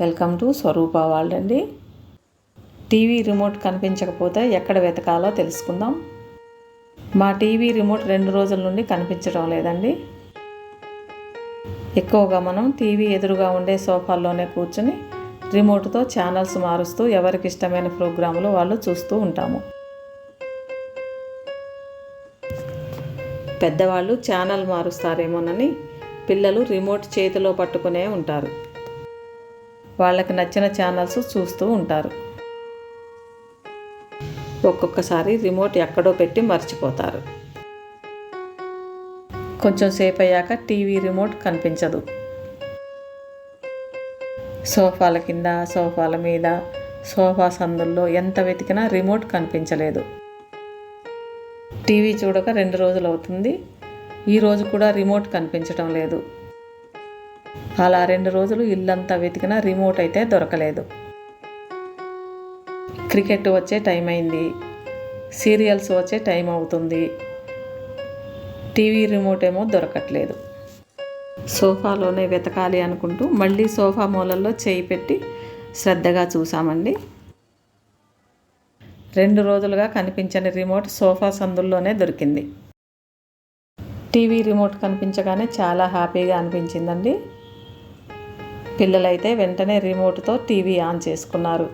Welcome to Swaroopa world అండి. TV remote కనిపించకపోతే ఎక్కడ వెతకాలో తెలుసుకుందాం. మా టీవీ రిమోట్ రెండు రోజుల నుండి కనిపించడం లేదండి. ఎక్కువగా మనం టీవీ ఎదురుగా ఉండే సోఫాల్లోనే కూర్చుని రిమోట్తో ఛానల్స్ మారుస్తూ ఎవరికి ఇష్టమైన ప్రోగ్రాములు వాళ్ళు చూస్తూ ఉంటాము. పెద్దవాళ్ళు ఛానల్ మారుస్తారేమోనని పిల్లలు రిమోట్ చేతిలో పట్టుకునే ఉంటారు. వాళ్ళకి నచ్చిన ఛానల్స్ చూస్తూ ఉంటారు. ఒక్కొక్కసారి రిమోట్ ఎక్కడో పెట్టి మర్చిపోతారు. కొంచెం సేపు అయ్యాక టీవీ రిమోట్ కనిపించదు. సోఫాల కింద సోఫాల మీద సోఫా సందుల్లో ఎంత వెతికినా రిమోట్ కనిపించలేదు. టీవీ చూడక రెండు రోజులు అవుతుంది. ఈరోజు కూడా రిమోట్ కనిపించడం లేదు. అలా రెండు రోజులు ఇల్లంతా వెతికిన రిమోట్ అయితే దొరకలేదు. క్రికెట్ వచ్చే టైం అయింది. సీరియల్స్ వచ్చే టైం అవుతుంది. టీవీ రిమోట్ ఏమో దొరకట్లేదు. సోఫాలోనే వెతకాలి అనుకుంటూ మళ్ళీ సోఫా మూలల్లో చేయి పెట్టి శ్రద్ధగా చూసామండి రెండు రోజులుగా కనిపించని రిమోట్ సోఫా సందుల్లోనే దొరికింది. టీవీ రిమోట్ కనిపించగానే చాలా హ్యాపీగా అనిపించిందండి. పిల్లలైతే వెంటనే రిమోట్తో టీవీ ఆన్ చేసుకున్నారు.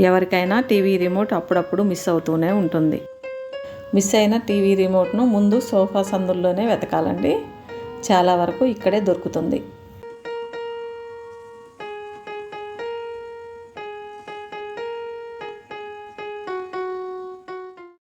ఎవరికైనా టీవీ రిమోట్ అప్పుడప్పుడు మిస్ అవుతూనే ఉంటుంది. మిస్ అయిన టీవీ రిమోట్ను ముందు సోఫా సందుల్లోనే వెతకాలండి. చాలా వరకు ఇక్కడే దొరుకుతుంది.